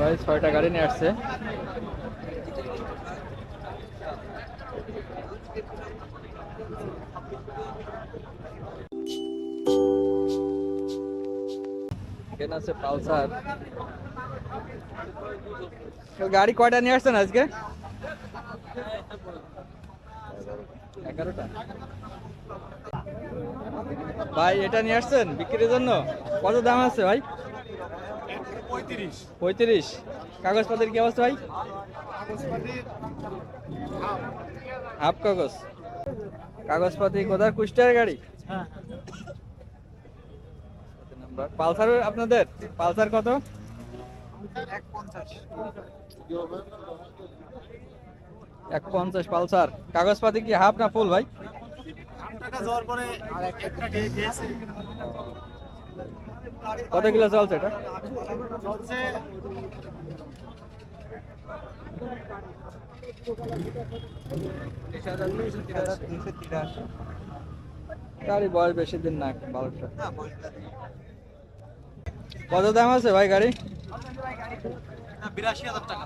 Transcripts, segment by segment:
ভাই, ছয়টা গাড়ি নিয়ে আসছে। এখানে আছে পালসার। গাড়ি কয়টা নিয়ে আসছেন আজকে? এগারোটা। ভাই, এটা নিয়ে আসছেন বিক্রির জন্য? কত দাম আছে ভাই? পঁয়ত্রিশ। পঁয়ত্রিশ। কাগজপত্রের কি অবস্থা ভাই? হাফ। কাগজ। কাগজপাতি কোথায় কুষ্টিয়ার গাড়ি? হ্যাঁ। পালসার আপনাদের? পালসার কত? এক পঞ্চাশ পালসার। কাগজপাতি কি হাফ না ফুল ভাই? কত কিলো চলছে এটা? চলছে। গাড়ি বয়স বেশি দিন না বারোটা। কত দাম আছে ভাই গাড়ি? বিরাশি হাজার টাকা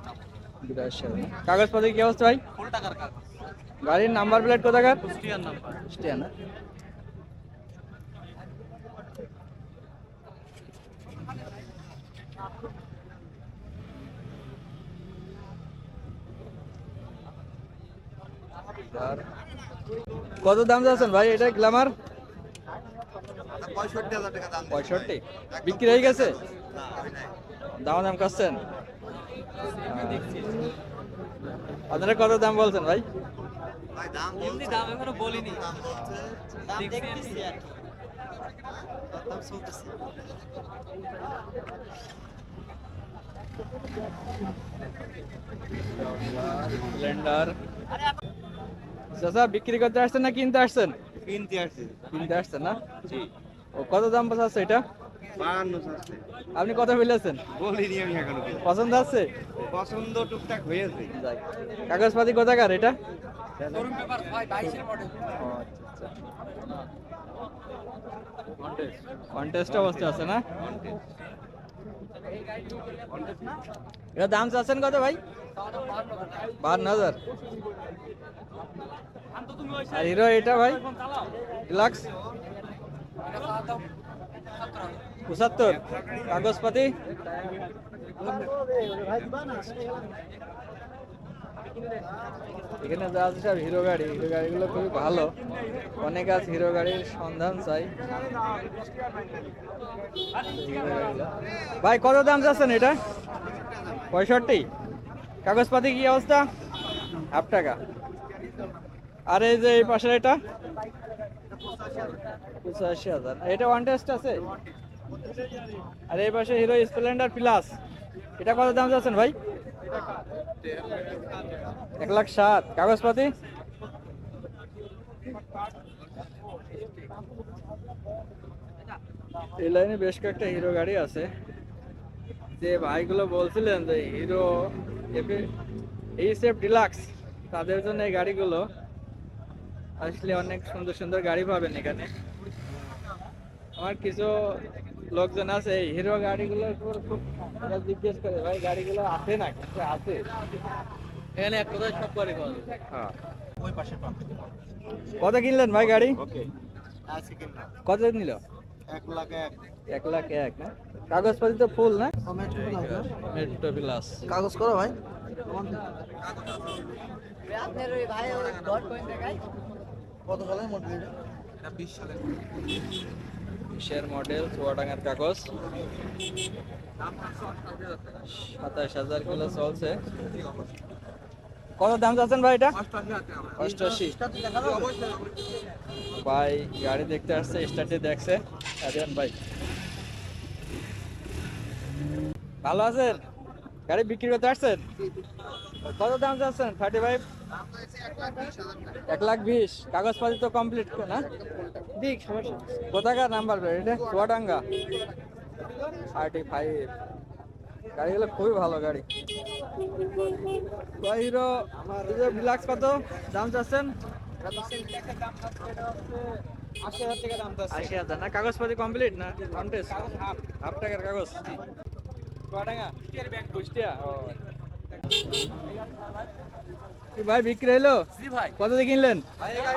বিরাশি হাজার। কাগজপাতি কি অবস্থা ভাই? গাড়ির নাম্বার প্লেট কোথাকার? নাম্বার। না। কত দাম যাচ্ছেন ভাই? এটা গ্ল্যামার? পঁয়ষট্টি। বিক্রি হয়ে গেছে? দাম দাম করছেন আপনারা কত দাম বলছেন ভাই? ভাই দাম বলছি দাম এখনও বলিনি দাম বলছে দাম দেখতেছি আর কি দাম চলতেছে স্প্লেন্ডার চাচা বিক্রি করতে আসছেন না কিনতে আসছেন? কিনতে আসছি। কিনতে আসছেন না? জি। ও কত দাম আছে এটা? আপনি কত ফেলেছেন বলিনি আমি এখনও পছন্দ আছে? পছন্দ টুকটাক হয়েছে। কাগজপাতি কোথাকার এটা? কন্টেস্ট অবস্থা আছে না? এটা দাম চাচ্ছেন কত ভাই? বান্ন হাজার। আর হিরো এটা ভাই? ডিলাক্স? পঁচাত্তর। কাগজপাতি? এখানে যা আছে সব হিরো গাড়ি, হিরো গাড়িগুলো খুবই ভালো। অনেক আছে হিরো গাড়ির সন্ধান চাই। ভাই, কত দাম যাচ্ছেন এটা? পঁয়ষট্টি। কাগজপাতি কি অবস্থা? হাফ টাকা। আর এই যে এই পাশের এটা? পঁচাশি হাজার। এটা ওয়ান টেস্ট আছে? আর এই পাশে হিরো স্প্লেন্ডার প্লাস। এটা কত দাম যাচ্ছেন ভাই? এক লাখ সাত। কাগজপাতি? এই লাইনে বেশ কয়েকটা হিরো গাড়ি আছে। যে ভাইগুলো বলছিলেন যে হিরো এইচএফ ডিলাক্স তাদের জন্য এই গাড়িগুলো আসলে অনেক সুন্দর সুন্দর গাড়ি পাবেন এখানে। আমার কিছু লোকজন আছে এই হিরো গাড়িগুলো খুব জিজ্ঞেস করে ভাই গাড়িগুলো আছে না কিন্তু আছে। এখানে এক কথায় সব গাড়ি পাওয়া যায়। হ্যাঁ। ওই পাশে কত কিনলেন ভাই গাড়ি? ওকে। কত নিল? এক লাখ এক। এক লাখ এক না? কাগজপাতি তো ফুল না? মেট্রো প্লাস কাগজ করো ভাই। কত সালের মডেল এটা বিশ সালের। বিশের মডেল চুয়াডাঙ্গার কাগজ। সাতাশ হাজার কিলো চলছে। কত দাম যাচ্ছেন ভাই এটা? অষ্টআশি। ভাই, গাড়ি দেখতে আসছে, স্টার্টে দেখছে। আরিয়ান ভাই। ভালো আছেন? গাড়ি বিক্রি করতে আসছেন? কত দাম যাচ্ছেন থার্টি ফাইভ এক লাখ বিশ। কাগজপাতি তো কমপ্লিট না? দিক সমস্যা কোথাকার নাম্বার এটা? চুয়াডাঙ্গা। থার্টি ফাইভ গাড়িগুলো খুবই ভালো গাড়ি। হিরো ডিলাক্স কত? দাম চাচ্ছেন? আশি হাজার না? কাগজপাতি কমপ্লিট না? কন্টেস্ট হাফ টাকার কাগজ। কটাঙ্গা কুষ্টিয়া? ও। ভাই বিক্রি হলো কত দিয়ে কিনলেন?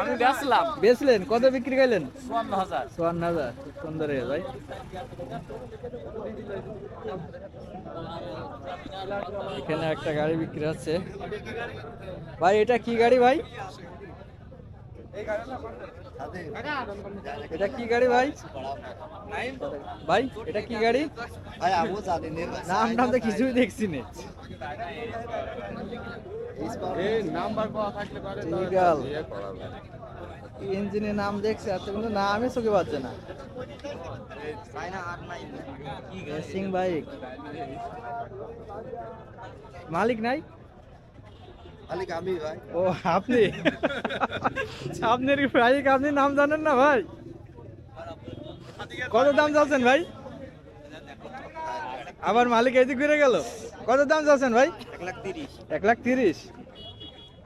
আমি বেচলাম। বেচলেন? কত বিক্রি করলেন? চুয়ান্ন হাজার। চুয়ান্ন হাজার। সুন্দর ভাই। এখানে একটা গাড়ি বিক্রি হচ্ছে। ভাই এটা কি গাড়ি ভাই? এটা কি গাড়ি ভাই? ভাই এটা কি গাড়ি? ভাই আমিও জানি নাম টাম তো কিছুই দেখছি না। ইঞ্জিনের নাম দেখছি আর তো কিন্তু নামই চোখে পাচ্ছে না। সিং বাইক মালিক নাই? মালিক আমি ভাই। ও আপনি? আপনার বাইক আপনি নাম জানেন না ভাই? কত দাম চাচ্ছেন ভাই? আবার মালিক এদিক ঘুরে গেল। কত দাম চাচ্ছেন ভাই? এক লাখ তিরিশ। এক লাখ তিরিশ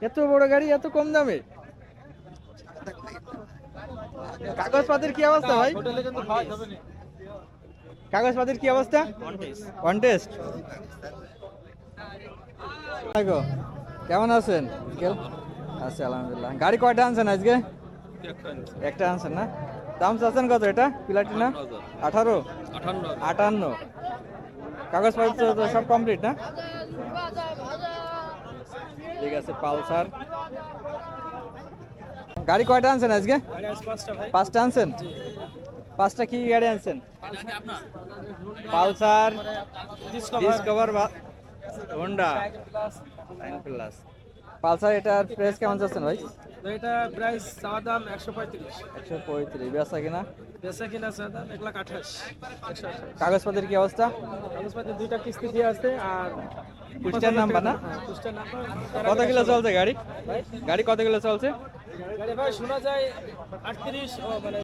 এত বড় গাড়ি, এত কম দামে। কাগজপাতির কি অবস্থা ভাই? কাগজপাতির কি অবস্থা? কন্টেস্ট কেমন আছেন? আছি আলহামদুলিল্লাহ। গাড়ি কয়টা আনছেন আজকে? একটা আনছেন না? দাম চাচ্ছেন কত এটা? প্লাটিনা আঠারো? আটান্ন। কাগজপত্র তো সব কমপ্লিট না? ঠিক আছে পালসার। গাড়ি কয়টা আনছেন আজকে? পাঁচটা আনছেন? পাঁচটা কি গাড়ি আনছেন? Pulsar Discover Honda plus Pulsar এটার প্রাইস কেমন চাচ্ছেন ভাই? এটা প্রাইস চাওয়া দাম একশো পঁয়ত্রিশ। একশো পঁয়ত্রিশ। বেচা কিনা? বেচা কিনা চাওয়া দাম এক লাখ আঠাশ। কাগজপত্রের কি অবস্থা? কাগজপাতি দুইটা কিস্তি দিয়ে আছে আর কুষ্টিয়ার নাম্বার না? হ্যাঁ, কত কিলো চলছে গাড়ি? গাড়ি কত কিলো চলছে? গাড়ি ভাই শোনা যায় আটত্রিশ মানে